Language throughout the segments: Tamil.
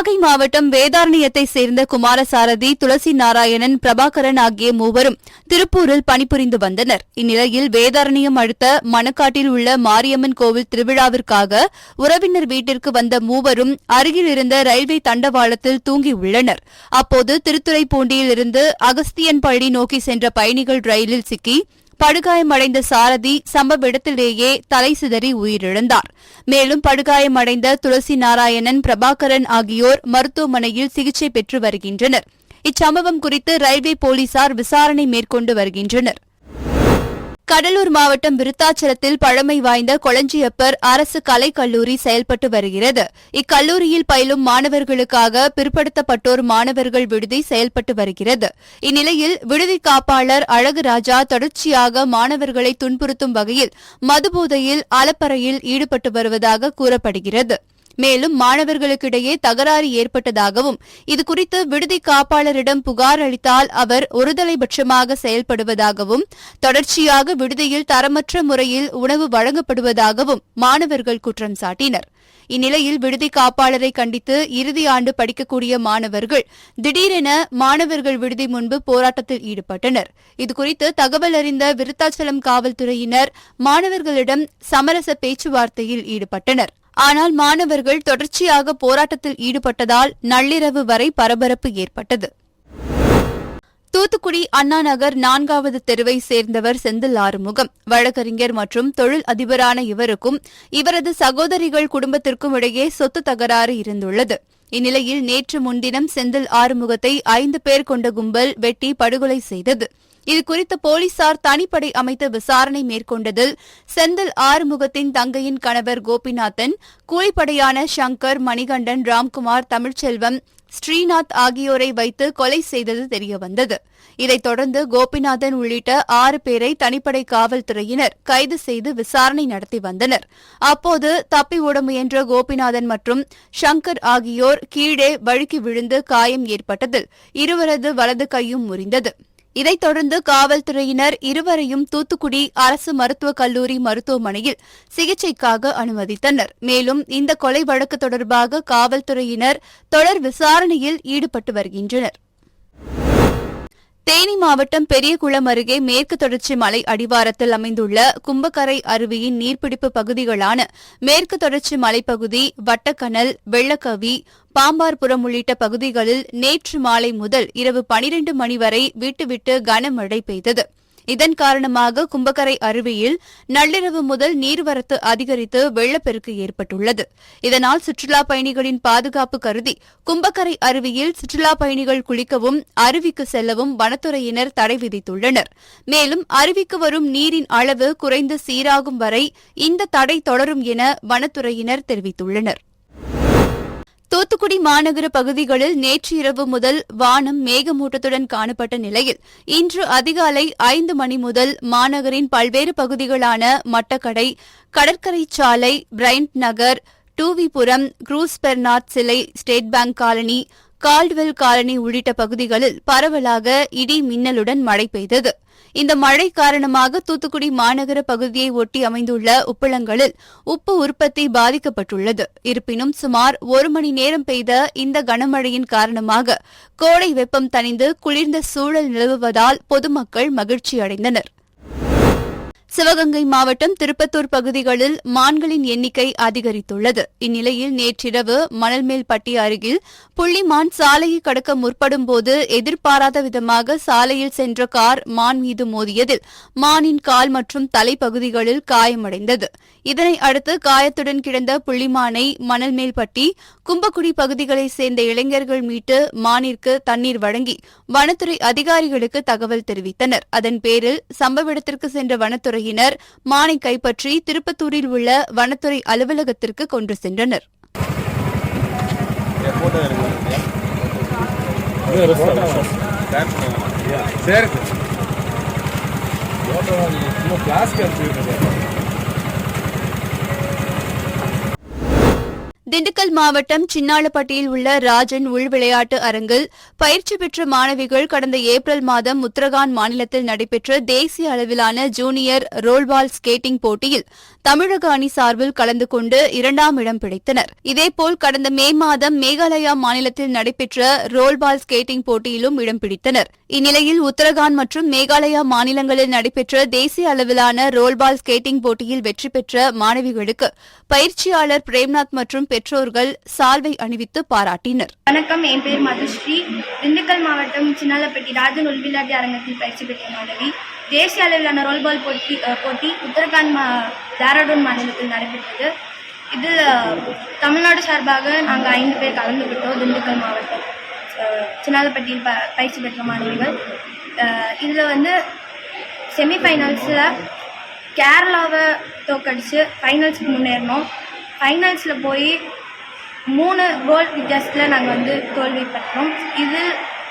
நாகை மாவட்டம் வேதாரண்யத்தை சேர்ந்த குமாரசாரதி துளசி நாராயணன் பிரபாகரன் ஆகிய மூவரும் திருப்பூரில் பணிபுரிந்து வந்தனர். இந்நிலையில் வேதாரண்யம் அடுத்த மணக்காட்டில் உள்ள மாரியம்மன் கோவில் திருவிழாவிற்காக உறவினர் வீட்டிற்கு வந்த மூவரும் அருகில் இருந்த ரயில்வே தண்டவாளத்தில் தூங்கியுள்ளனர் அப்போது திருத்துறைப்பூண்டியிலிருந்து அகஸ்தியன்பள்ளி நோக்கி சென்ற பயணிகள் ரயிலில் சிக்கி படுகாயமடைந்த சாரதி சம்பவ இடத்திலேயே தலை சிதறி உயிரிழந்தார். மேலும் படுகாயமடைந்த துளசி நாராயணன் பிரபாகரன் ஆகியோர் மருத்துவமனையில் சிகிச்சை பெற்று வருகின்றனர். இச்சம்பவம் குறித்து ரயில்வே போலீசார் விசாரணை மேற்கொண்டு வருகின்றனர். கடலூர் மாவட்டம் விருத்தாச்சலத்தில் பழமை வாய்ந்த கொளஞ்சியப்பர் அரசு கலைக்கல்லூரி செயல்பட்டு வருகிறது. இக்கல்லூரியில் பயிலும் மாணவர்களுக்காக பிற்படுத்தப்பட்டோர் மாணவர்கள் விடுதி செயல்பட்டு வருகிறது. இந்நிலையில் விடுதி காப்பாளர் அழகுராஜா தொடர்ச்சியாக மாணவர்களை துன்புறுத்தும் வகையில் மதுபோதையில் அலப்பறையில் ஈடுபட்டு வருவதாக கூறப்படுகிறது. மேலும் மாணவர்களுக்கிடையே தகராறு ஏற்பட்டதாகவும் இதுகுறித்து விடுதி காப்பாளரிடம் புகார் அளித்தால் அவர் ஒருதலைபட்சமாக செயல்படுவதாகவும் தொடர்ச்சியாக விடுதியில் தரமற்ற முறையில் உணவு வழங்கப்படுவதாகவும் மாணவர்கள் குற்றம் சாட்டினர். இந்நிலையில் விடுதி காப்பாளரை கண்டித்து இறுதி ஆண்டு படிக்கக்கூடிய மாணவர்கள் திடீரென மாணவர்கள் விடுதி முன்பு போராட்டத்தில் ஈடுபட்டனர். இதுகுறித்து தகவல் அறிந்த விருத்தாச்சலம் காவல்துறையினர் மாணவர்களிடம் சமரச பேச்சுவார்த்தையில் ஈடுபட்டனர். ஆனால் மாணவர்கள் தொடர்ச்சியாக போராட்டத்தில் ஈடுபட்டதால் நள்ளிரவு வரை பரபரப்பு ஏற்பட்டது. தூத்துக்குடி அண்ணா நகர் நான்காவது தெருவை சேர்ந்தவர் செந்தில் ஆறுமுகம். வழக்கறிஞர் மற்றும் தொழில் அதிபரான இவருக்கும் இவரது சகோதரிகள் குடும்பத்திற்கும் இடையே சொத்து தகராறு இருந்துள்ளது. இந்நிலையில் நேற்று முன்தினம் செந்தில் ஆறுமுகத்தை ஐந்து பேர் கொண்ட கும்பல் வெட்டி படுகொலை செய்தது. இதுகுறித்து போலீசார் தனிப்படை அமைத்து விசாரணை மேற்கொண்டதில் செந்தில் ஆறுமுகத்தின் தங்கையின் கணவர் கோபிநாதன் கூலிப்படையான சங்கர் மணிகண்டன் ராம்குமார் தமிழ்ச்செல்வம் ஸ்ரீநாத் ஆகியோரை வைத்து கொலை செய்தது தெரியவந்தது. இதைத் தொடர்ந்து கோபிநாதன் உள்ளிட்ட ஆறு பேரை தனிப்படை காவல்துறையினர் கைது செய்து விசாரணை நடத்தி வந்தனர். அப்போது தப்பி ஓட முயன்ற கோபிநாதன் மற்றும் ஷங்கர் ஆகியோர் கீழே வழுக்கி விழுந்து காயம் ஏற்பட்டதில் இருவரது வலது கையும் முறிந்தது. இதைத் தொடர்ந்து காவல்துறையினர் இருவரையும் தூத்துக்குடி அரசு மருத்துவக் கல்லூரி மருத்துவமனையில் சிகிச்சைக்காக அனுமதித்தனர். மேலும் இந்த கொலை வழக்கு தொடர்பாக காவல்துறையினர் தொடர் விசாரணையில் ஈடுபட்டு வருகின்றனர். தேனி மாவட்டம் பெரியகுளம் அருகே மேற்கு தொடர்ச்சி மலை அடிவாரத்தில் அமைந்துள்ள கும்பக்கரை அருவியின் நீர்பிடிப்பு பகுதிகளான மேற்கு தொடர்ச்சி மலைப்பகுதி வட்டக்கனல் வெள்ளக்கவி பாம்பார்புரம் உள்ளிட்ட பகுதிகளில் நேற்று மாலை முதல் இரவு பனிரண்டு மணி வரை விட்டுவிட்டு கனமழை பெய்தது. இதன் காரணமாக கும்பக்கரை அருவியில் நள்ளிரவு முதல் நீர்வரத்து அதிகரித்து வெள்ளப்பெருக்கு ஏற்பட்டுள்ளது. இதனால் சுற்றுலாப் பயணிகளின் பாதுகாப்பு கருதி கும்பக்கரை அருவியில் சுற்றுலாப் பயணிகள் குளிக்கவும் அருவிக்கு செல்லவும் வனத்துறையினர் தடை விதித்துள்ளனர். மேலும் அருவிக்கு வரும் நீரின் அளவு குறைந்து சீராகும் வரை இந்த தடை தொடரும் என வனத்துறையினர் தெரிவித்துள்ளனர். தூத்துக்குடி மாநகர பகுதிகளில் நேற்று இரவு முதல் வானம் மேகமூட்டத்துடன் காணப்பட்ட நிலையில் இன்று அதிகாலை ஐந்து மணி முதல் மாநகரின் பல்வேறு பகுதிகளான மட்டக்கடை கடற்கரை சாலை பிரைண்ட் நகர் டூவிபுரம் குரூஸ் பெர்னாட் சிலை State Bank colony Caldwell colony உள்ளிட்ட பகுதிகளில் பரவலாக இடி மின்னலுடன் மழை பெய்தது. இந்த மழை காரணமாக தூத்துக்குடி மாநகர பகுதியை ஒட்டி அமைந்துள்ள உப்பளங்களில் உப்பு உற்பத்தி பாதிக்கப்பட்டுள்ளது. இருப்பினும் சுமார் ஒரு மணி நேரம் பெய்த இந்த கனமழையின் காரணமாக கோடை வெப்பம் தணிந்து குளிர்ந்த சூழல் நிலவுவதால் பொதுமக்கள் மகிழ்ச்சியடைந்தனா் சிவகங்கை மாவட்டம் திருப்பத்தூர் பகுதிகளில் மான்களின் எண்ணிக்கை அதிகரித்துள்ளது. இந்நிலையில் நேற்றிரவு மணல்மேல்பட்டி அருகில் புள்ளிமான் சாலையை கடக்க முற்படும்போது எதிர்பாராத விதமாக சாலையில் சென்ற கார் மான் மீது மோதியதில் மானின் கால் மற்றும் தலைப்பகுதிகளில் காயமடைந்தது. இதனை அடுத்து காயத்துடன் கிடந்த புள்ளிமானை மணல்மேல்பட்டி கும்பக்குடி பகுதிகளைச் சேர்ந்த இளைஞர்கள் மீட்டு மானிற்கு தண்ணீர் வழங்கி வனத்துறை அதிகாரிகளுக்கு தகவல் தெரிவித்தனர். அதன் பேரில் சம்பவ இடத்திற்கு சென்ற வனத்துறை துறையினர் மானை கைப்பற்றி திருப்பத்தூரில் உள்ள வனத்துறை அலுவலகத்திற்கு கொண்டு சென்றனர். சரி திண்டுக்கல் மாவட்டம் சின்னாளப்பட்டியில் உள்ள ராஜன் உள் விளையாட்டு அரங்கில் பயிற்சி பெற்ற மாணவிகள் கடந்த ஏப்ரல் மாதம் உத்தரகாண்ட் மாநிலத்தில் நடைபெற்ற தேசிய அளவிலான ஜூனியர் ரோல்பால் ஸ்கேட்டிங் போட்டியில் தமிழக அணி சார்பில் கலந்து கொண்டு இரண்டாம் இடம் பிடித்தனர். இதேபோல் கடந்த மே மாதம் மேகாலயா மாநிலத்தில் நடைபெற்ற ரோல்பால் ஸ்கேட்டிங் போட்டியிலும் இடம் பிடித்தனர். இந்நிலையில் உத்தரகாண்ட் மற்றும் மேகாலயா மாநிலங்களில் நடைபெற்ற தேசிய அளவிலான ரோல்பால் ஸ்கேட்டிங் போட்டியில் வெற்றி பெற்ற மாணவிகளுக்கு பயிற்சியாளர் பிரேம்நாத் மற்றும் பெற்றோர்கள் சால்வை அணிவித்து பாராட்டினர். வணக்கம் என் பேர் மதுஸ்ரீ. திண்டுக்கல் மாவட்டம் சின்னாலப்பட்டி ராஜன் உள்விளையாட்டு அரங்கத்தில் பயிற்சி பெற்ற மாணவி. தேசிய அளவிலான ரோல்பால் போட்டி போட்டி உத்தரகாண்ட் மா டேராடூன் மாநிலத்தில் நடைபெற்றது. இதில் தமிழ்நாடு சார்பாக நாங்கள் ஐந்து பேர் கலந்துக்கிட்டோம் திண்டுக்கல் மாவட்டம் சின்னாலப்பட்டியில் ப பயிற்சி பெற்ற மாணவிகள். இதில் வந்து செமிஃபைனல்ஸில் கேரளாவை தோக்கடிச்சு ஃபைனல்ஸ்க்கு முன்னேறினோம். ஃபைனல்ஸில் போய் மூணு கோல் வித்தியாசத்தில் நாங்கள் வந்து தோல்வி பெற்றோம். இது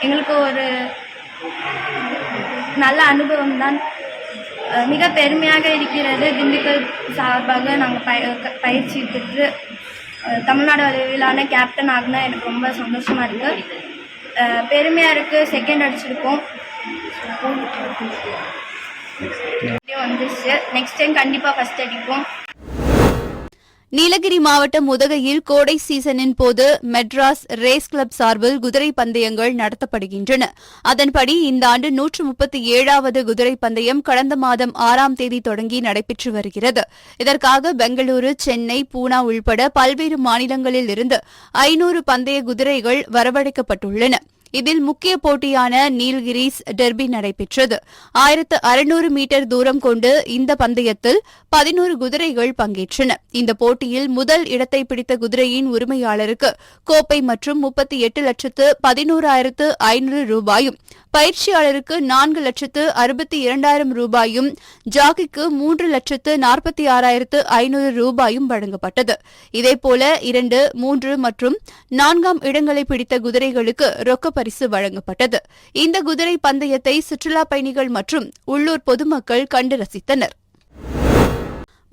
எங்களுக்கு ஒரு நல்ல அனுபவம் தான். மிக பெருமையாக இருக்கிறது திண்டுக்கல் சார்பாக நாங்கள் பய பயிற்சி பெற்று தமிழ்நாடு அளவிலான கேப்டன் ஆகினா எனக்கு ரொம்ப சந்தோஷமாக இருக்குது பெருமையாக இருக்குது செகண்ட் அடிச்சிருக்கோம். வந்துச்சு. நெக்ஸ்ட் டைம் கண்டிப்பாக ஃபஸ்ட் அடிப்போம். நீலகிரி மாவட்டம் உதகையில் கோடை சீசனின் போது மெட்ராஸ் ரேஸ் கிளப் சார்பில் குதிரை பந்தயங்கள் நடத்தப்படுகின்றன. அதன்படி இந்த ஆண்டு நூற்று முப்பத்தி ஏழாவது குதிரை பந்தயம் கடந்த மாதம் ஆறாம் தேதி தொடங்கி நடைபெற்று வருகிறது. இதற்காக பெங்களூரு சென்னை பூனா உள்பட பல்வேறு மாநிலங்களில் இருந்து ஐநூறு பந்தய குதிரைகள் வரவழைக்கப்பட்டுள்ளன. இதில் முக்கிய போட்டியான நீல்கிரிஸ் டெர்பி நடைபெற்றது. ஆயிரத்து அறுநூறு மீட்டர் தூரம் கொண்டு இந்த பந்தயத்தில் பதினோரு குதிரைகள் பங்கேற்றன. இந்த போட்டியில் முதல் இடத்தை பிடித்த குதிரையின் உரிமையாளருக்கு கோப்பை மற்றும் முப்பத்தி எட்டு லட்சத்து பதினோராயிரத்து ஐநூறு ரூபாயும் பயிற்சியாளருக்கு நான்கு லட்சத்து அறுபத்தி இரண்டாயிரம் ரூபாயும் ஜாக்கிக்கு மூன்று லட்சத்து நாற்பத்தி ஆறாயிரத்து ஐநூறு ரூபாயும் வழங்கப்பட்டது. இதேபோல இரண்டு மூன்று மற்றும் நான்காம் இடங்களை பிடித்த குதிரைகளுக்கு ரொக்க பரிசு வழங்கப்பட்டது. இந்த குதிரை பந்தயத்தை சுற்றுலா பயணிகள் மற்றும் உள்ளூர் பொதுமக்கள் கண்டு ரசித்தனர்.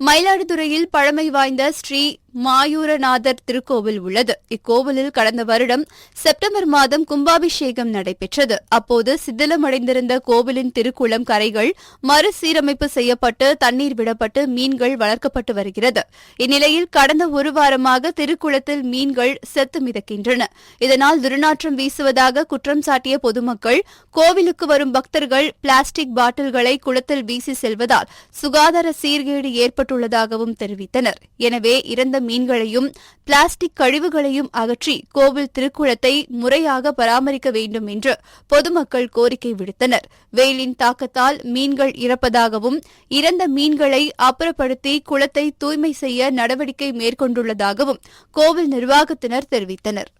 மயிலாடுதுறையில் பழமை வாய்ந்த ஸ்ரீ மாயூரநாதர் திருக்கோவில் உள்ளது. இக்கோவிலில் கடந்த வருடம் செப்டம்பர் மாதம் கும்பாபிஷேகம் நடைபெற்றது. அப்போது சிதிலமடைந்திருந்த கோவிலின் திருக்குளம் கரைகள் மறுசீரமைப்பு செய்யப்பட்டு தண்ணீர் விடப்பட்டு மீன்கள் வளர்க்கப்பட்டு வருகிறது. இந்நிலையில் கடந்த ஒரு வாரமாக திருக்குளத்தில் மீன்கள் செத்து மிதக்கின்றன. இதனால் துர்நாற்றம் வீசுவதாக குற்றம் சாட்டிய பொதுமக்கள் கோவிலுக்கு வரும் பக்தர்கள் பிளாஸ்டிக் பாட்டில்களை குளத்தில் வீசி செல்வதால் சுகாதார சீர்கேடு ஏற்பட்டுள்ளதாகவும் தெரிவித்தனர். எனவே இறந்த மீன்களையும் பிளாஸ்டிக் கழிவுகளையும் அகற்றி கோவில் திருக்குளத்தை முறையாக பராமரிக்க வேண்டும் என்று பொதுமக்கள் கோரிக்கை விடுத்தனர். வெயிலின் தாக்கத்தால் மீன்கள் இறப்பதாகவும் இறந்த மீன்களை அப்புறப்படுத்தி குளத்தை தூய்மை செய்ய நடவடிக்கை மேற்கொண்டுள்ளதாகவும் கோவில் நிர்வாகத்தினர் தெரிவித்தனர்.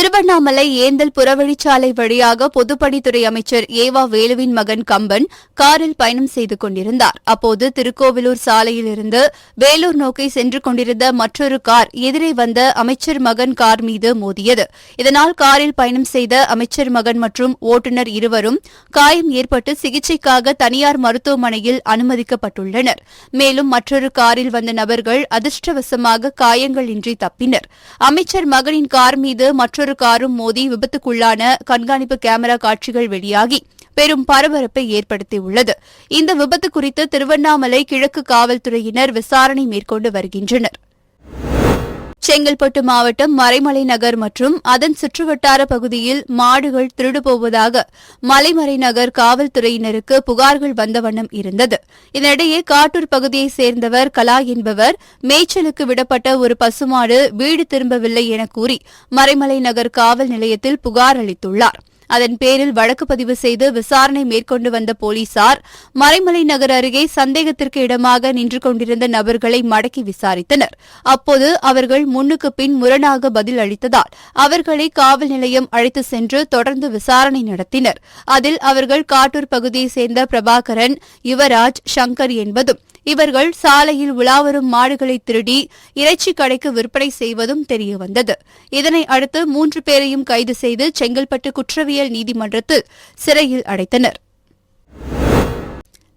திருவண்ணாமலை ஏந்தல் புறவழிச்சாலை வழியாக பொதுப்பணித்துறை அமைச்சர் ஏவா வேலுவின் மகன் கம்பன் காரில் பயணம் செய்து கொண்டிருந்தார். அப்போது திருக்கோவிலூர் சாலையிலிருந்து வேலூர் நோக்கி சென்று கொண்டிருந்த மற்றொரு கார் எதிரே வந்த அமைச்சர் மகன் கார் மீது மோதியது. இதனால் காரில் பயணம் செய்த அமைச்சர் மகன் மற்றும் ஓட்டுநர் இருவரும் காயம் ஏற்பட்டு சிகிச்சைக்காக தனியார் மருத்துவமனையில் அனுமதிக்கப்பட்டுள்ளனர். மேலும் மற்றொரு காரில் வந்த நபர்கள் அதிர்ஷ்டவசமாக காயங்களின்றி தப்பினர். அமைச்சர் மகனின் கார் மீது மற்றொரு காரும் மோதி விபத்துக்குள்ளான கண்காணிப்பு கேமரா காட்சிகள் வெளியாகி பெரும் பரபரப்பை ஏற்படுத்தியுள்ளது. இந்த விபத்து குறித்து திருவண்ணாமலை கிழக்கு காவல்துறையினர் விசாரணை மேற்கொண்டு வருகின்றனர். செங்கல்பட்டு மாவட்டம் மறைமலை நகர் மற்றும் அதன் சுற்றுவட்டார பகுதியில் மாடுகள் திருடு போவதாக மலைமறை நகர் காவல்துறையினருக்கு புகார்கள் வந்த வண்ணம் இருந்தது. இதனிடையே காட்டூர் பகுதியைச் சேர்ந்தவர் கலா என்பவர் மேய்ச்சலுக்கு விடப்பட்ட ஒரு பசுமாடு வீடு திரும்பவில்லை என கூறி மறைமலை நகர் காவல் நிலையத்தில் புகார் அளித்துள்ளார். அதன் பேரில் வழக்கு பதிவு செய்து விசாரணை மேற்கொண்டு வந்த போலீசார் மறைமலை நகர் அருகே சந்தேகத்திற்கு இடமாக நின்று கொண்டிருந்த நபர்களை மடக்கி விசாரித்தனர். அப்போது அவர்கள் முன்னுக்கு பின் முரணாக பதில் அளித்ததால் அவர்களை காவல் நிலையம் அழைத்து சென்று தொடர்ந்து விசாரணை நடத்தினர். அதில் அவர்கள் காட்டூர் பகுதியைச் சேர்ந்த பிரபாகரன் யுவராஜ் சங்கர் என்பதும் இவர்கள் சாலையில் உலாவரும் மாடுகளை திருடி இறைச்சி கடைக்கு விற்பனை செய்வதும் தெரியவந்தது. இதனை அடுத்து மூன்று பேரையும் கைது செய்து செங்கல்பட்டு குற்றவியல் நீதிமன்றத்தில் சிறையில் அடைத்தனர்.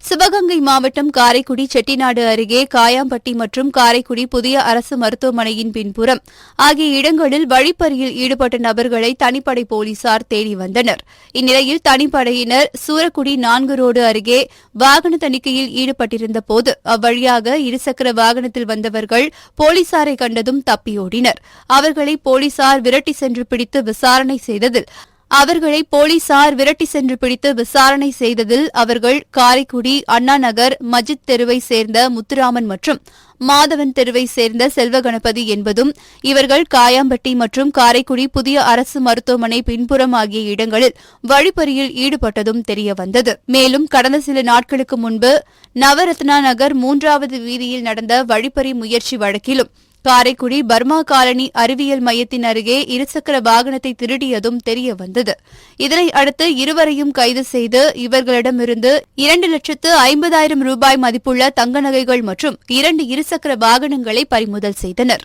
சிவகங்கை மாவட்டம் காரைக்குடி செட்டிநாடு அருகே காயாம்பட்டி மற்றும் காரைக்குடி புதிய அரசு மருத்துவமனையின் பின்புறம் ஆகிய இடங்களில் வழிப்பறியில் ஈடுபட்ட நபர்களை தனிப்படை போலீசார் தேடி வந்தனர். இந்நிலையில் தனிப்படையினர் சூரக்குடி நான்கு ரோடு அருகே வாகன தணிக்கையில் ஈடுபட்டிருந்த போது அவ்வழியாக இருசக்கர வாகனத்தில் வந்தவர்கள் போலீசாரை கண்டதும் தப்பியோடினர். அவர்களை போலீசார் விரட்டி சென்று பிடித்து விசாரணை செய்ததில் அவர்களை போலீசார் விரட்டி சென்று பிடித்து விசாரணை செய்ததில் அவர்கள் காரைக்குடி அண்ணா நகர் மஜித் தெருவை சேர்ந்த முத்துராமன் மற்றும் மாதவன் தெருவை சேர்ந்த செல்வகணபதி என்பதும் இவர்கள் காயாம்பட்டி மற்றும் காரைக்குடி புதிய அரசு மருத்துவமனை பின்புறம் ஆகிய இடங்களில் வழிப்பறியில் ஈடுபட்டதும் தெரியவந்தது. மேலும் கடந்த சில நாட்களுக்கு முன்பு நவரத்னா நகர் மூன்றாவது வீதியில் நடந்த வழிப்பறி முயற்சி வழக்கிலும் காரைக்குடி பர்மா காலனி அறிவியல் மையத்தின் அருகே இருசக்கர வாகனத்தை திருடியதும் தெரிய வந்தது இதனை அடுத்து இருவரையும் கைது செய்து இவர்களிடமிருந்து இரண்டு லட்சத்து ஐம்பதாயிரம் ரூபாய் மதிப்புள்ள தங்க நகைகள் மற்றும் இரண்டு இருசக்கர வாகனங்களை பறிமுதல் செய்தனர்.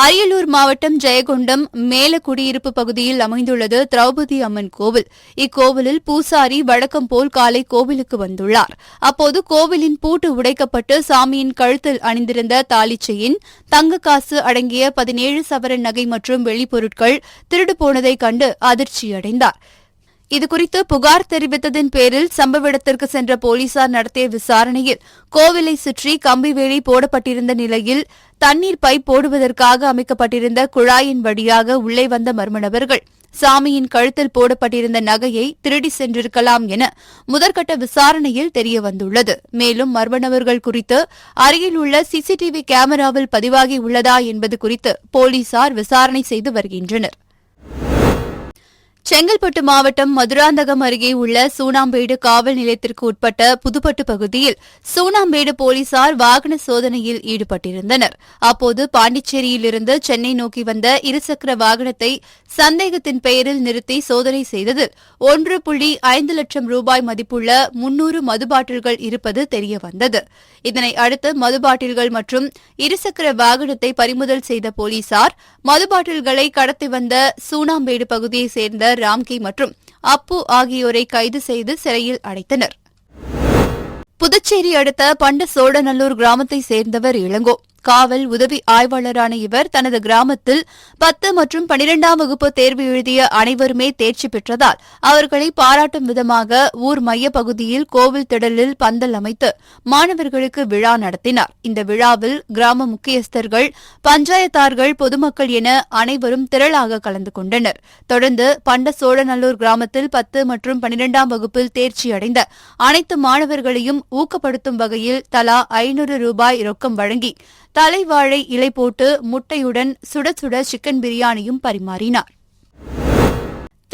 அரியலூர் மாவட்டம் ஜெயகொண்டம் மேலக்குடியிருப்பு பகுதியில் அமைந்துள்ளது திரௌபதி அம்மன் கோவில். இக்கோவிலில் பூசாரி வழக்கம் போல் காலை கோவிலுக்கு வந்துள்ளார். அப்போது கோவிலின் பூட்டு உடைக்கப்பட்டு சாமியின் கழுத்தில் அணிந்திருந்த தாலிச்சையின் தங்க காசு அடங்கிய பதினேழு சவரன் நகை மற்றும் வெளிப்பொருட்கள் திருடு போனதைக் கண்டு அதிர்ச்சியடைந்தார். இதுகுறித்து புகார் தெரிவித்ததின் பேரில் சம்பவ இடத்திற்கு சென்ற போலீசார் நடத்திய விசாரணையில் கோவிலை சுற்றி கம்பிவேலி போடப்பட்டிருந்த நிலையில் தண்ணீர் பைப் போடுவதற்காக அமைக்கப்பட்டிருந்த குழாயின் வழியாக உள்ளே வந்த மர்மநபர்கள் சாமியின் கழுத்தில் போடப்பட்டிருந்த நகையை திருடி சென்றிருக்கலாம் என முதற்கட்ட விசாரணையில் தெரியவந்துள்ளது மேலும் மர்மநபர்கள் குறித்து அருகில் உள்ள சிசிடிவி கேமராவில் பதிவாகி உள்ளதா என்பது குறித்து போலீசார் விசாரணை செய்து வருகின்றனர். செங்கல்பட்டு மாவட்டம் மதுராந்தகம் அருகே உள்ள சூனாம்பேடு காவல் நிலையத்திற்கு உட்பட்ட புதுப்பட்டு பகுதியில் சூனாம்பேடு போலீசார் வாகன சோதனையில் ஈடுபட்டிருந்தனர். அப்போது பாண்டிச்சேரியிலிருந்து சென்னை நோக்கி வந்த இருசக்கர வாகனத்தை சந்தேகத்தின் பெயரில் நிறுத்தி சோதனை செய்ததில் ஒன்று புள்ளி ஐந்து லட்சம் ரூபாய் மதிப்புள்ள முன்னூறு மது பாட்டில்கள் இருப்பது தெரியவந்தது. இதனை அடுத்து மது பாட்டில்கள் மற்றும் இருசக்கர வாகனத்தை பறிமுதல் செய்த போலீசார் மதுபாட்டில்களை கடத்தி வந்த சூனாம்பேடு பகுதியைச் சேர்ந்த ராம்கி மற்றும் அப்பு ஆகியோரை கைது செய்து சிறையில் அடைத்தனர். புதுச்சேரி அடுத்த பண்ட சோழநல்லூர் கிராமத்தைச் சேர்ந்தவர் இளங்கோ. காவல் உதவி ஆய்வாளரான இவர் தனது கிராமத்தில் பத்து மற்றும் பனிரெண்டாம் வகுப்பு தேர்வு எழுதிய அனைவருமே தேர்ச்சி பெற்றதால் அவர்களை பாராட்டும் விதமாக ஊர் மைய பகுதியில் கோவில் திடலில் பந்தல் அமைத்து மாணவர்களுக்கு விழா நடத்தினார். இந்த விழாவில் கிராம முக்கியஸ்தர்கள் பஞ்சாயத்தார்கள் பொதுமக்கள் என அனைவரும் திரளாக கலந்து கொண்டனர். தொடர்ந்து பண்ட சோழநல்லூர் கிராமத்தில் பத்து மற்றும் பனிரெண்டாம் வகுப்பில் தேர்ச்சி அடைந்த அனைத்து மாணவர்களையும் ஊக்கப்படுத்தும் வகையில் தலா ஐநூறு ரூபாய் ரொக்கம் வழங்கி தலைவாழை இலை போட்டு முட்டையுடன் சுட சுட சிக்கன் பிரியாணியும் பரிமாறினார்.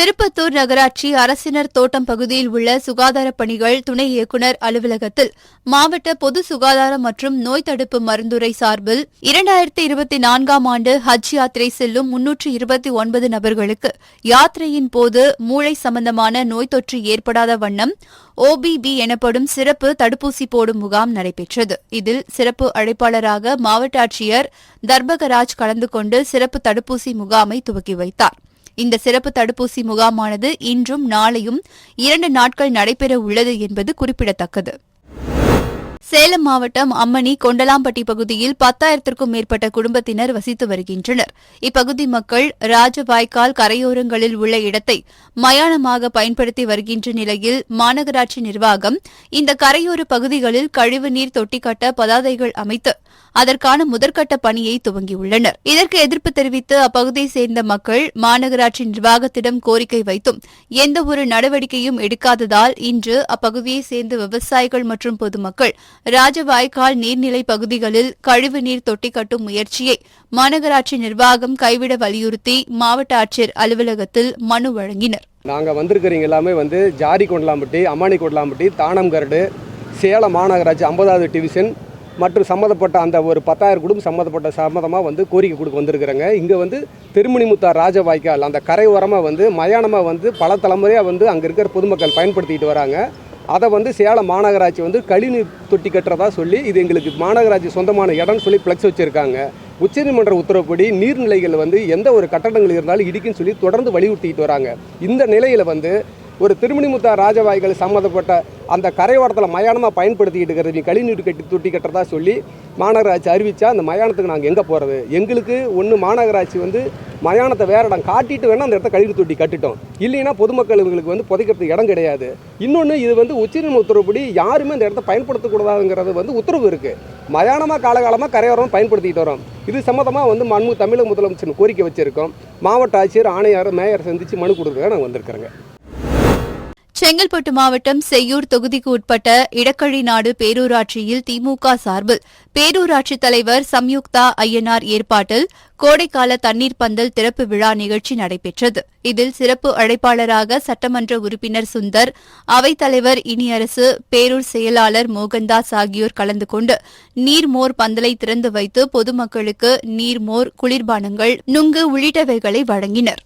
திருப்பத்தூர் நகராட்சி அரசினர் தோட்டம் பகுதியில் உள்ள சுகாதாரப் பணிகள் துணை இயக்குநர் அலுவலகத்தில் மாவட்ட பொது சுகாதாரம் மற்றும் நோய் தடுப்பு மருந்துரை சார்பில் இரண்டாயிரத்தி இருபத்தி நான்காம் ஆண்டு ஹஜ் யாத்திரை செல்லும் முன்னூற்று இருபத்தி ஒன்பது நபர்களுக்கு யாத்திரையின் போது மூளை சம்பந்தமான நோய் தொற்று ஏற்படாத வண்ணம் ஓபிபி எனப்படும் சிறப்பு தடுப்பூசி போடும் முகாம் நடைபெற்றது. இதில் சிறப்பு அழைப்பாளராக மாவட்ட ஆட்சியர் தர்பகராஜ் கலந்து கொண்டு சிறப்பு தடுப்பூசி முகாமை துவக்கி வைத்தார். இந்த சிறப்பு தடுப்பூசி முகாமானது இன்றும் நாளையும் இரண்டு நாட்கள் நடைபெற உள்ளது என்பது குறிப்பிடத்தக்கது. சேலம் மாவட்டம் அம்மணி கொண்டலாம்பட்டி பகுதியில் பத்தாயிரத்திற்கும் மேற்பட்ட குடும்பத்தினர் வசித்து வருகின்றனர். இப்பகுதி மக்கள் ராஜவாய்க்கால் கரையோரங்களில் உள்ள இடத்தை மயானமாக பயன்படுத்தி வருகின்ற நிலையில் மாநகராட்சி நிர்வாகம் இந்த கரையோர பகுதிகளில் கழிவுநீர் தொட்டி கட்ட பதாதைகள் அமைத்து அதற்கான முதற்கட்ட பணியை துவங்கியுள்ளனர். இதற்கு எதிர்ப்பு தெரிவித்து அப்பகுதியைச் சேர்ந்த மக்கள் மாநகராட்சி நிர்வாகத்திடம் கோரிக்கை வைத்தும் எந்தவொரு நடவடிக்கையும் எடுக்காததால் இன்று அப்பகுதியைச் சேர்ந்த விவசாயிகள் மற்றும் பொதுமக்கள் ராஜவாய்க்கால் நீர்நிலை பகுதிகளில் கழிவுநீர் தொட்டி கட்டும் முயற்சியை மாநகராட்சி நிர்வாகம் கைவிட வலியுறுத்தி மாவட்ட ஆட்சியர் அலுவலகத்தில் மனு வழங்கினர். நாங்கள் வந்திருக்கிறீங்க எல்லாமே வந்து ஜாரி கொண்டலாம்பட்டி அம்மானி கொண்டலாம்பட்டி தானம்கரடு சேலம் மாநகராட்சி ஐம்பதாவது டிவிஷன் மற்றும் சம்மந்தப்பட்ட அந்த ஒரு பத்தாயிரம் குடும்பம் சம்மந்தப்பட்ட சம்மந்தமாக வந்து கோரிக்கை கொடுக்க வந்திருக்கிறாங்க. இங்கே வந்து திருமணிமுத்தார் ராஜவாய்க்கால் அந்த கரை ஓரமாக வந்து மயானமாக வந்து பல தலைமுறையாக வந்து அங்கே இருக்கிற பொதுமக்கள் பயன்படுத்திக்கிட்டு வராங்க. அதை வந்து சேலம் மாநகராட்சி வந்து கழிநீர் தொட்டி கட்டுறதா சொல்லி இது எங்களுக்கு மாநகராட்சி சொந்தமான இடம்னு சொல்லி ஃப்ளெக்ஸ் வச்சுருக்காங்க. உச்சநீதிமன்ற உத்தரவுப்படி நீர்நிலைகள் வந்து எந்த ஒரு கட்டடங்கள் இருந்தாலும் இடிக்குன்னு சொல்லி தொடர்ந்து வலியுறுத்திட்டு வராங்க. இந்த நிலையில் வந்து ஒரு திருமணிமுத்தா ராஜவாய்கள் சம்மந்தப்பட்ட அந்த கரையோரத்தில் மயானமாக பயன்படுத்திக்கிட்டு இருக்கிறது. நீ கழிநீர் கட்டி தொட்டி கட்டுறதா சொல்லி மாநகராட்சி அறிவிச்சா அந்த மயானத்துக்கு நாங்கள் எங்கே போகிறது எங்களுக்கு ஒன்று மாநகராட்சி வந்து மயானத்தை வேற இடம் காட்டிட்டு வேணால் அந்த இடத்த கழிவு தொட்டி கட்டிட்டோம். இல்லைன்னா பொதுமக்கள் இவங்களுக்கு வந்து புதைக்கிறதுக்கு இடம் கிடையாது. இன்னொன்று இது வந்து உச்சநீதிமன்ற உத்தரவுப்படி யாருமே அந்த இடத்த பயன்படுத்தக்கூடாதுங்கிறது வந்து உத்தரவு இருக்குது மயானமாக காலகாலமாக கரையோரம் பயன்படுத்திக்கிட்டு வரோம். இது சம்மந்தமாக வந்து மண்மு தமிழக முதலமைச்சர் கோரிக்கை வச்சுருக்கோம். மாவட்ட ஆட்சியர் ஆணையார் மேயர் சந்தித்து மனு கொடுக்குறதுக்காக நாங்கள் வந்திருக்கிறோங்க. செங்கல்பட்டு மாவட்டம் செய்யூர் தொகுதிக்கு உட்பட்ட இடக்கழி நாடு பேரூராட்சியில் திமுக சார்பில் பேரூராட்சி தலைவர் சம்யுக்தா ஐயனார் ஏற்பாட்டில் கோடைக்கால தண்ணீர் பந்தல் திறப்பு விழா நிகழ்ச்சி நடைபெற்றது. இதில் சிறப்பு அழைப்பாளராக சட்டமன்ற உறுப்பினர் சுந்தர் அவைத்தலைவர் இனியரசு பேரூர் செயலாளர் மோகன்தாஸ் ஆகியோர் கலந்து கொண்டு நீர்மோர் பந்தலை திறந்து வைத்து பொதுமக்களுக்கு நீர்மோர் குளிர்பானங்கள் நுங்கு உள்ளிட்டவைகளை வழங்கினர்.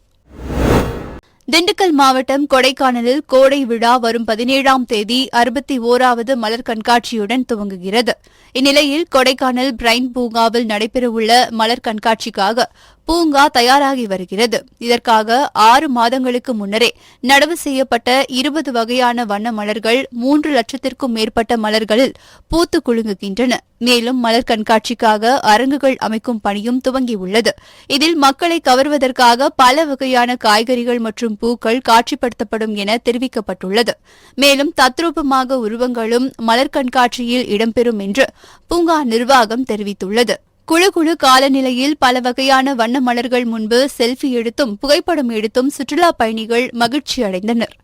திண்டுக்கல் மாவட்டம் கொடைக்கானலில் கோடை விழா வரும் பதினேழாம் தேதி அறுபத்தி ஓராவது மலர் கண்காட்சியுடன் துவங்குகிறது. இந்நிலையில் கொடைக்கானல் பிரைன் பூங்காவில் நடைபெறவுள்ள மலர் கண்காட்சிக்காக பூங்கா தயாராகி வருகிறது. இதற்காக ஆறு மாதங்களுக்கு முன்னரே நடவு செய்யப்பட்ட இருபது வகையான வண்ண மலர்கள் மூன்று லட்சத்திற்கும் மேற்பட்ட மலர்களில் பூத்து குலுங்குகின்றன. மேலும் மலர் கண்காட்சிக்காக அரங்குகள் அமைக்கும் பணியும் துவங்கியுள்ளது. இதில் மக்களை கவர்வதற்காக பல வகையான காய்கறிகள் மற்றும் பூக்கள் காட்சிப்படுத்தப்படும் என தெரிவிக்கப்பட்டுள்ளது. மேலும் தத்ரூபமாக உருவங்களும் மலர் கண்காட்சியில் இடம்பெறும் என்று பூங்கா நிர்வாகம் தெரிவித்துள்ளது. குழு குழு காலநிலையில் பல வகையான வண்ண மலர்கள் முன்பு செல்ஃபி எடுத்தும் புகைப்படம் எடுத்தும் சுற்றுலா பயணிகள் மகிழ்ச்சி அடைந்தனர்